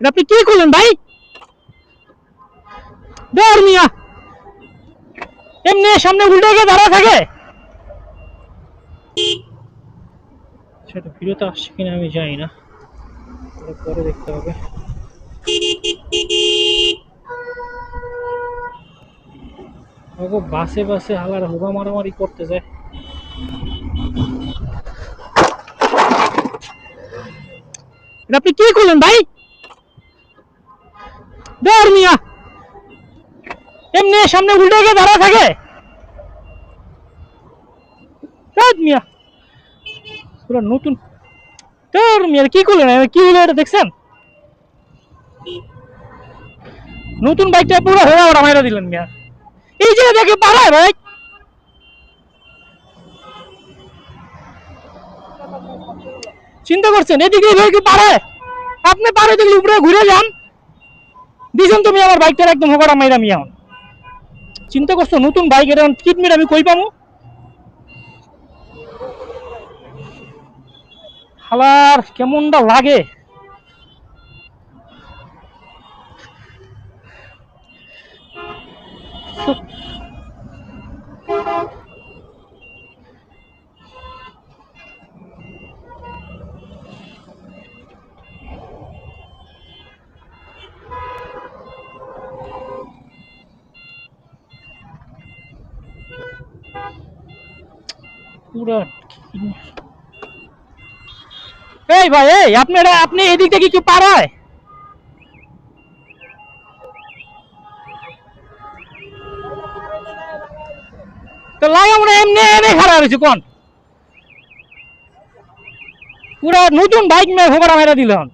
এটা আপনি কি করলেন ভাই? দৌড় মিয়া। এমনি সামনে উল্টে গিয়ে দাঁড়া থাকে। সেটা ভিডিওতে আসছে কিনা আমি জানি না। পরে দেখতে হবে। ওগো বাসে বাসে হালার হুবা মারামারি করতে যায়। এটা আপনি কি করলেন ভাই? মিয়া। এমনি সামনে উল্টে গিয়ে দাঁড়া থাকে। মিয়া। পুরো নতুন। তোর কি করলেন? কি হলো এটা দেখছেন? নতুন বাইকটা পুরো হেরা ওরা মাইরা দিলেন মিয়া। এই যে দেখে পারায় ভাই চিন্তা করছেন? এদিকে ভাই কি পারায় আপনি পারে দেখলে উপরে ঘুরে যান। দিছেন তুমি আমার বাইকটা একদম হোকড়া মাইরা মিয়া। চিন্তা করছ, নতুন বাইক এটা কিডমিট আমি কই পামো? হালার, কেমনটা লাগে? পুরা এই ভাই, এই আপনি এদিক থেকে কি পারায় তো লাগে আমরা কোন? পুরা নতুন বাইক মেয়ে ফোকরা মেরা দিল হন